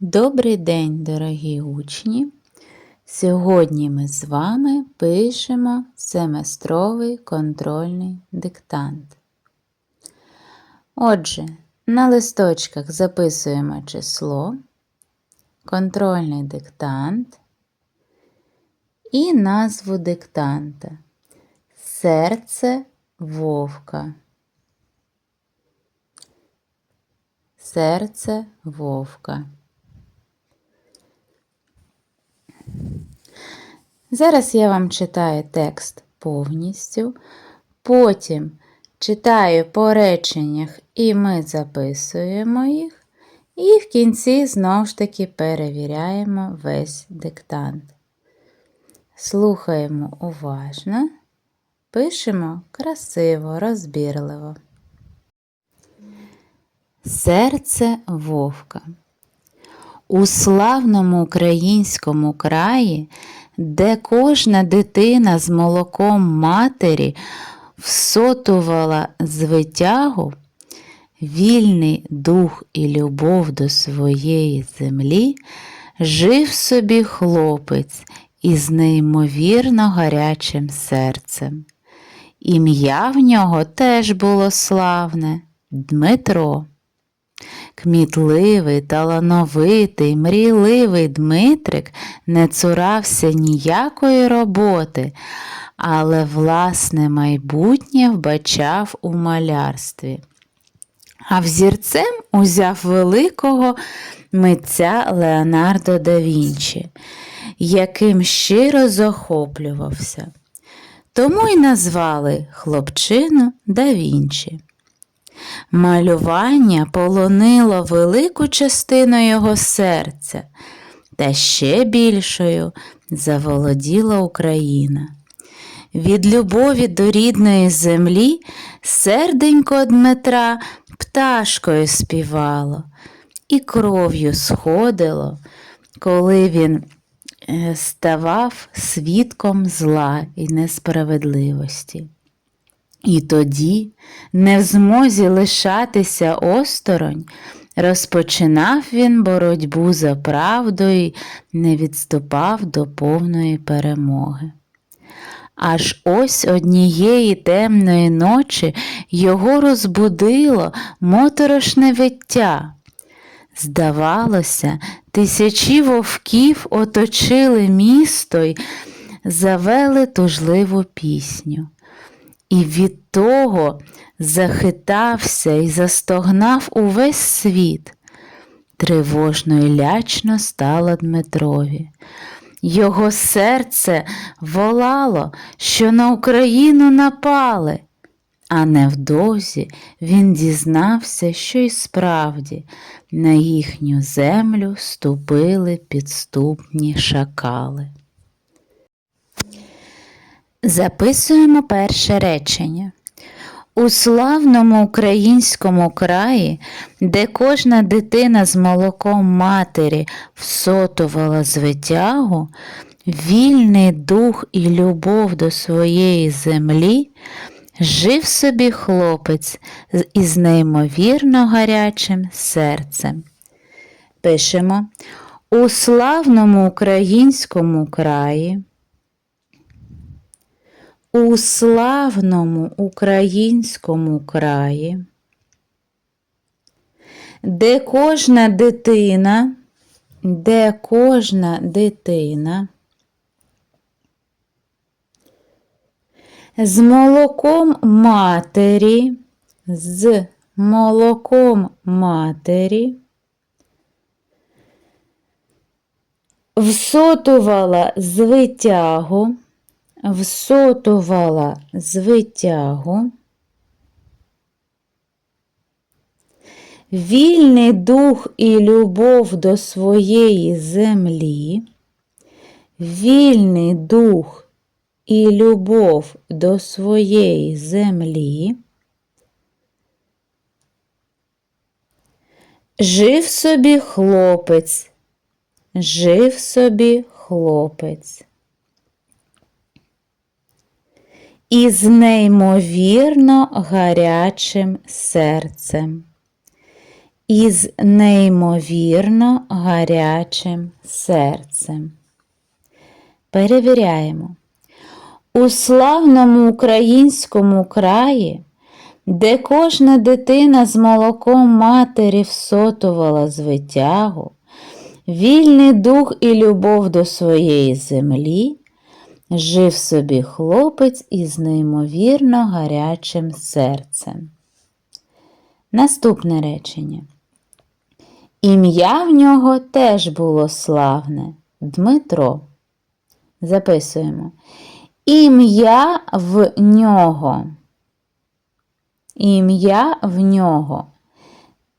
Добрий день, дорогі учні! Сьогодні ми з вами пишемо семестровий контрольний диктант. Отже, на листочках записуємо число, контрольний диктант і назву диктанта Серце вовка. Серце вовка. Зараз я вам читаю текст повністю, потім читаю по реченнях і ми записуємо їх, і в кінці знову ж таки перевіряємо весь диктант. Слухаємо уважно, пишемо красиво, розбірливо. Серце вовка. У славному українському краї, де кожна дитина з молоком матері всотувала з витягу, вільний дух і любов до своєї землі, жив собі хлопець із неймовірно гарячим серцем. Ім'я в нього теж було славне Дмитро. Кмітливий, талановитий, мрійливий Дмитрик не цурався ніякої роботи, але власне майбутнє вбачав у малярстві. А взірцем узяв великого митця Леонардо да Вінчі, яким щиро захоплювався. Тому й назвали хлопчину да Вінчі. Малювання полонило велику частину його серця, та ще більшою заволоділа Україна. Від любові до рідної землі серденько Дмитра пташкою співало і кров'ю сходило, коли він е, ставав свідком зла і несправедливості. І тоді, не в змозі лишатися осторонь, розпочинав він боротьбу за правду і не відступав до повної перемоги. Аж ось однієї темної ночі його розбудило моторошне виття. Здавалося, тисячі вовків оточили місто й завели тужливу пісню. І від того захитався і застогнав увесь світ. Тривожно й лячно стало Дмитрові. Його серце волало, що на Україну напали, а невдовзі він дізнався, що й справді на їхню землю ступили підступні шакали. Записуємо перше речення. У славному українському краї, де кожна дитина з молоком матері всотувала з витягу, вільний дух і любов до своєї землі, жив собі хлопець із неймовірно гарячим серцем. Пишемо у славному українському краї. У славному українському краї, де кожна дитина, де кожна дитина з молоком матері, з молоком матері всотувала з витягу всотувала з витягу, вільний дух і любов до своєї землі, вільний дух і любов до своєї землі. Жив собі хлопець, жив собі хлопець. Із неймовірно гарячим серцем. із неймовірно гарячим серцем. Перевіряємо. У славному українському краї, де кожна дитина з молоком матері всотувала з витягу, вільний дух і любов до своєї землі, жив собі хлопець із неймовірно гарячим серцем. Наступне речення. Ім'я в нього теж було славне Дмитро. Записуємо. Ім'я в нього. Ім'я в нього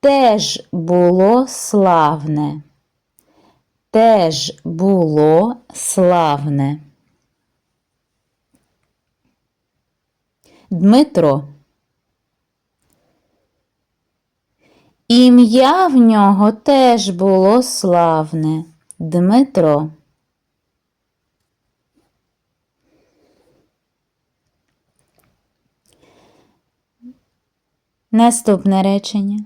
теж було славне. Теж було славне. Дмитро. Ім'я в нього теж було славне Дмитро. Наступне речення.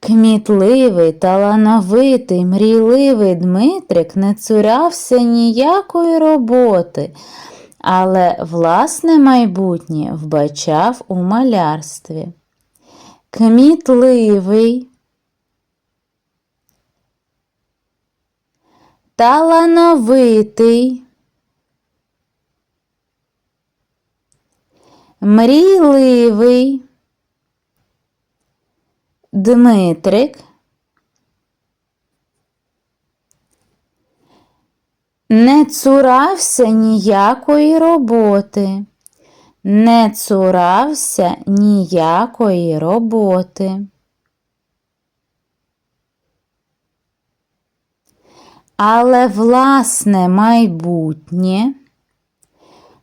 Кмітливий, талановитий, мрійливий Дмитрик не цурався ніякої роботи, але власне майбутнє вбачав у малярстві. Кмітливий, талановитий, мрійливий. Дмитрик не цурався ніякої роботи, не цурався ніякої роботи. Але власне майбутнє,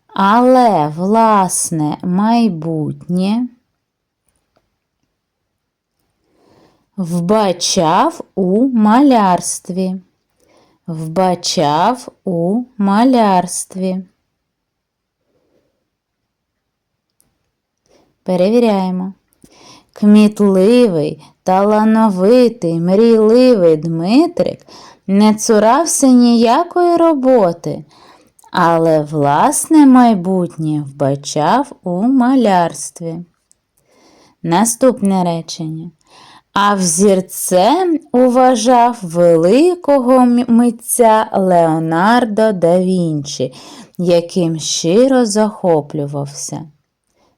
але власне майбутнє Вбачав у малярстві. Вбачав у малярстві. Перевіряємо. Кмітливий, талановитий, мрійливий Дмитрик не цурався ніякої роботи, але власне майбутнє вбачав у малярстві. Наступне речення а взірцем уважав великого митця Леонардо да Вінчі, яким щиро захоплювався.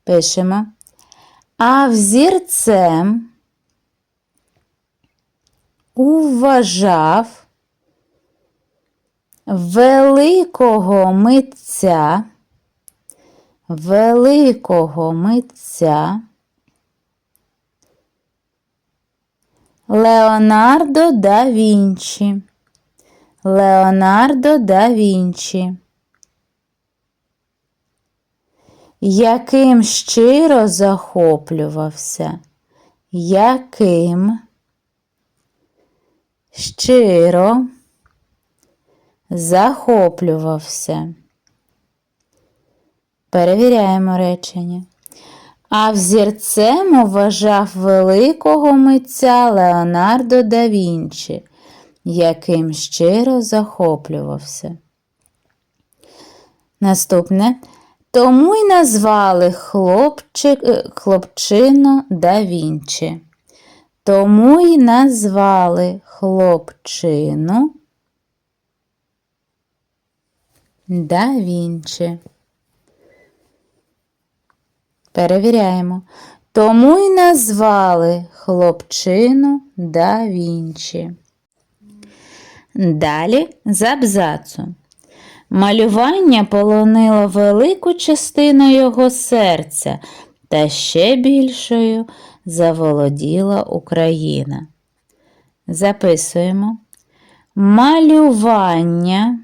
Пишемо. А взірцем уважав великого митця, великого митця. Леонардо да Вінчі. Леонардо да Вінчі. Яким щиро захоплювався? Яким щиро захоплювався? Перевіряємо речення а взірцем вважав великого митця Леонардо да Вінчі, яким щиро захоплювався. Наступне тому й назвали хлопчик, е, хлопчину да Вінчі. Тому й назвали хлопчину да Вінчі. Перевіряємо. Тому й назвали хлопчину да Вінчі. Далі з абзацу. Малювання полонило велику частину його серця, та ще більшою заволоділа Україна. Записуємо. Малювання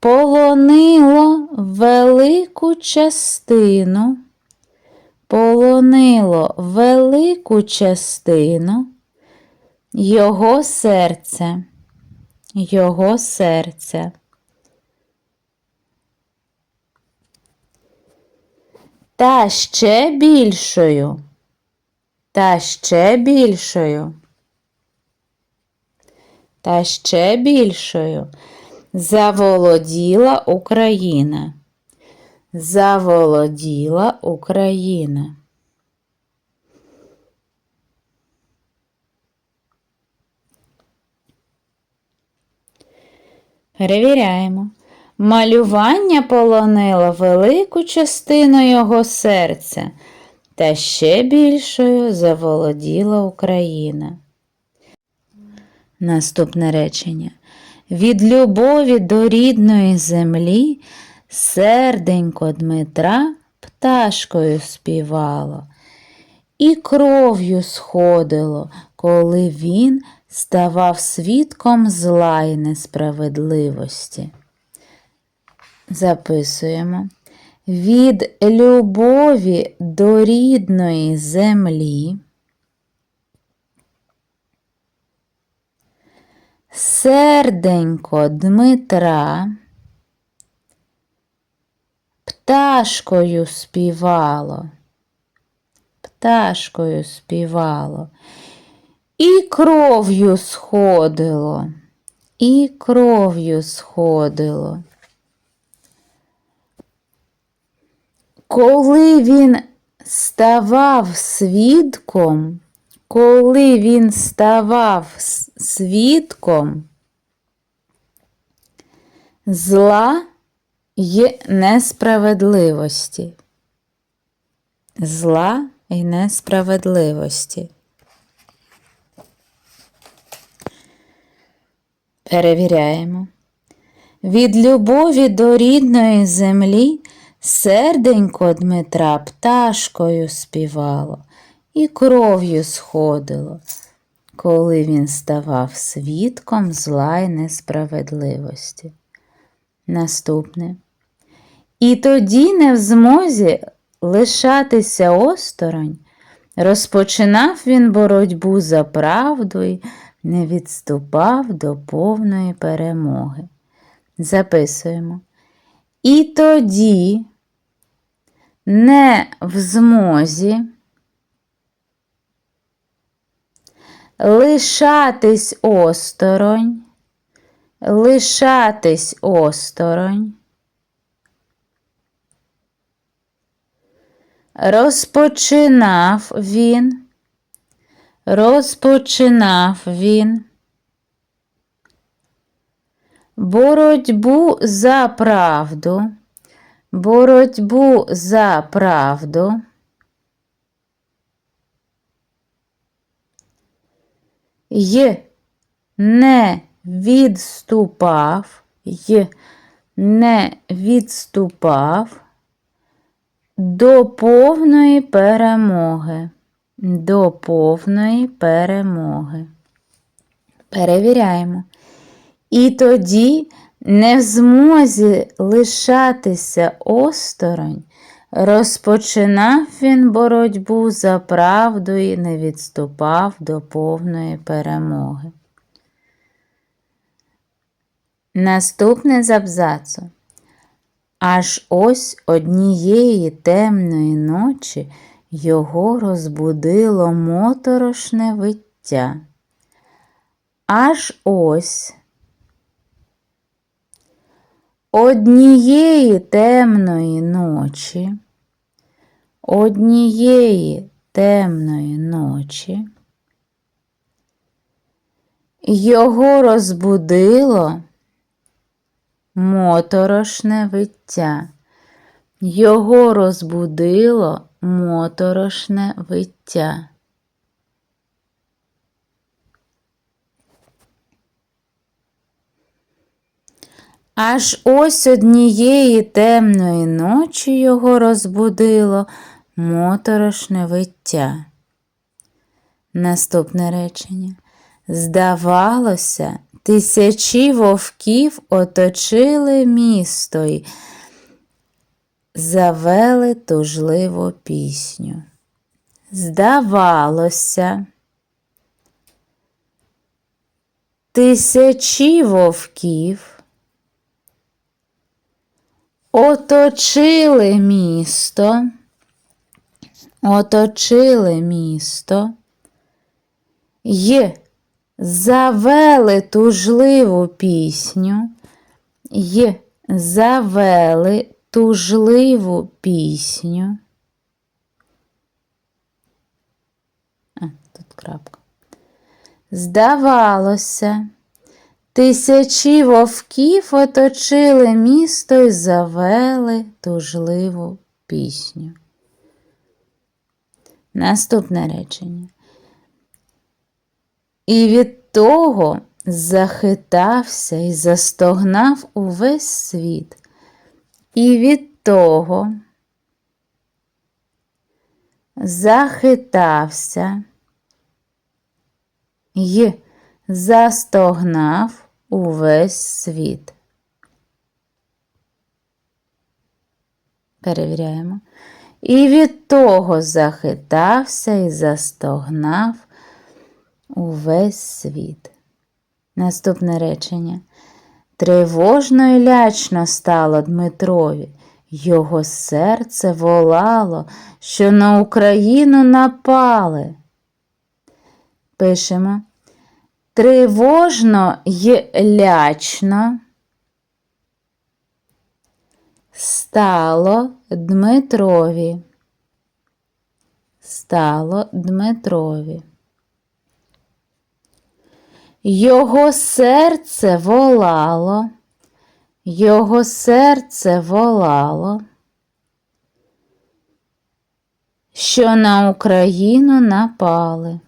полонило велику частину, полонило велику частину його серця, його серця. Та ще більшою, та ще більшою. Та ще більшою заволоділа Україна. Заволоділа Україна. Перевіряємо. Малювання полонило велику частину його серця, та ще більшою заволоділа Україна. Наступне речення. Від любові до рідної землі серденько Дмитра пташкою співало, і кров'ю сходило, коли він ставав свідком зла й несправедливості. Записуємо. Від любові до рідної землі. Серденько Дмитра пташкою співало, пташкою співало, і кров'ю сходило, і кров'ю сходило. Коли він ставав свідком, коли він ставав свідком зла й несправедливості. Зла і несправедливості. Перевіряємо. Від любові до рідної землі серденько Дмитра пташкою співало і кров'ю сходило, коли він ставав свідком зла й несправедливості. Наступне. І тоді не в змозі лишатися осторонь, розпочинав він боротьбу за правду й не відступав до повної перемоги. Записуємо. І тоді не в змозі лишатись осторонь, лишатись осторонь, розпочинав він, розпочинав він. Боротьбу за правду, боротьбу за правду. Й не відступав, й не відступав до повної перемоги, до повної перемоги. Перевіряємо. І тоді, не в змозі лишатися осторонь, розпочинав він боротьбу за правду і не відступав до повної перемоги. Наступне з абзацу. Аж ось однієї темної ночі його розбудило моторошне виття. Аж ось однієї темної ночі, однієї темної ночі його розбудило моторошне виття. Його розбудило моторошне виття. Аж ось однієї темної ночі його розбудило моторошне виття. Наступне речення. Здавалося, тисячі вовків оточили місто й завели тужливу пісню. Здавалося, тисячі вовків оточили місто, оточили місто й завели тужливу пісню, й завели тужливу пісню. А, тут крапка. Здавалося, тисячі вовків оточили місто й завели тужливу пісню. Наступне речення. І від того захитався і застогнав увесь світ. І від того захитався й застогнав увесь світ. Перевіряємо. І від того захитався і застогнав увесь світ. Наступне речення. Тривожно і лячно стало Дмитрові. Його серце волало, що на Україну напали. Пишемо. Тривожно й лячно стало Дмитрові. Стало Дмитрові. Його серце волало, його серце волало, що на Україну напали,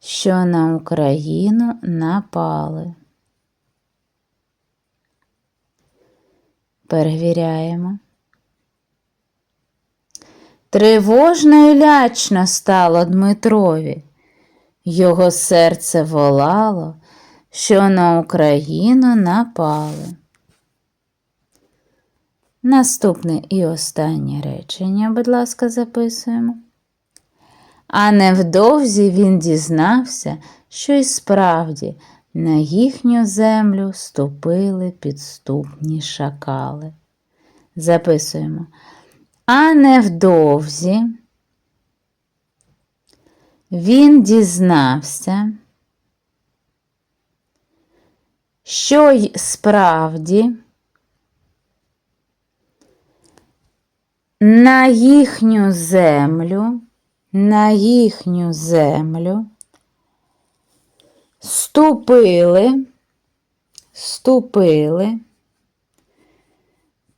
що на Україну напали. Перевіряємо. Тривожно і лячно стало Дмитрові. Його серце волало, що на Україну напали. Наступне і останнє речення, будь ласка, записуємо. А невдовзі він дізнався, що й справді на їхню землю ступили підступні шакали. Записуємо. А невдовзі він дізнався, що й справді на їхню землю, на їхню землю ступили, ступили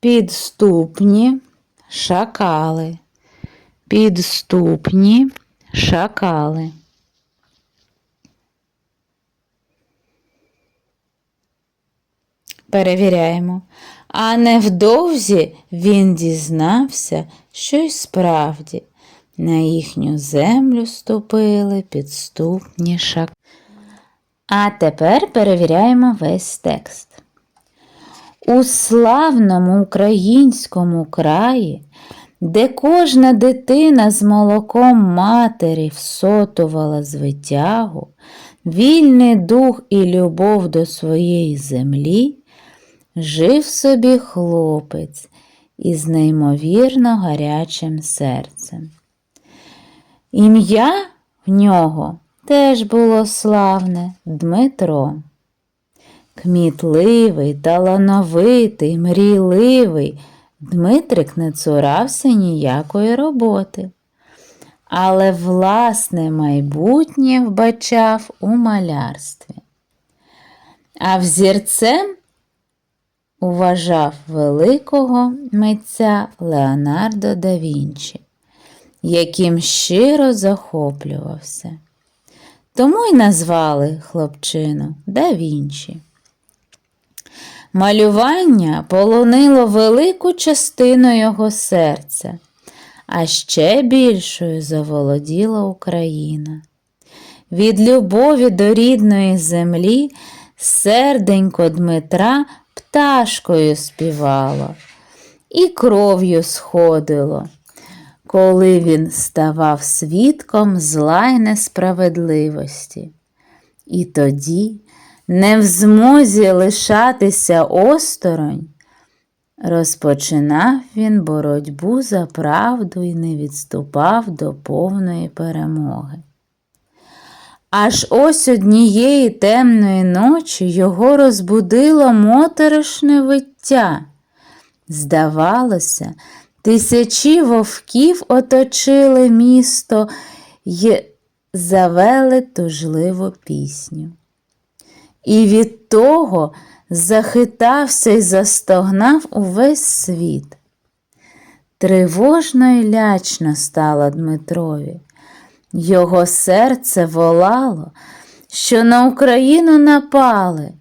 підступні шакали, підступні шакали. Перевіряємо. А невдовзі він дізнався, що й справді на їхню землю ступили підступні шакали. А тепер перевіряємо весь текст. У славному українському краї, де кожна дитина з молоком матері всотувала з витягу, вільний дух і любов до своєї землі, жив собі хлопець із неймовірно гарячим серцем. Ім'я в нього теж було славне Дмитро. Кмітливий, талановитий, мрійливий, Дмитрик не цурався ніякої роботи, але власне майбутнє вбачав у малярстві. А взірцем уважав великого митця Леонардо да Вінчі, яким щиро захоплювався. Тому й назвали хлопчину да Вінчі. Малювання полонило велику частину його серця, а ще більшою заволоділа Україна. Від любові до рідної землі серденько Дмитра пташкою співало і кров'ю сходило, коли він ставав свідком зла й несправедливості. І тоді, не в змозі лишатися осторонь, Розпочинав він боротьбу за правду і не відступав до повної перемоги. Аж ось однієї темної ночі його розбудило моторошне виття. Здавалося, тисячі вовків оточили місто й завели тужливу пісню. І від того захитався й застогнав увесь світ. Тривожно й лячно стало Дмитрові. Його серце волало, що на Україну напали.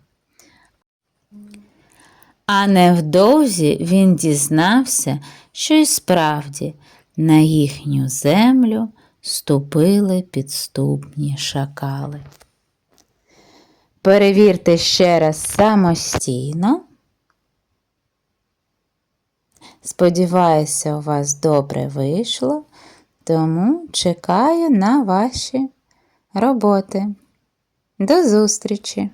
А невдовзі він дізнався, що й справді на їхню землю ступили підступні шакали. Перевірте ще раз самостійно. Сподіваюся, у вас добре вийшло, тому чекаю на ваші роботи. До зустрічі!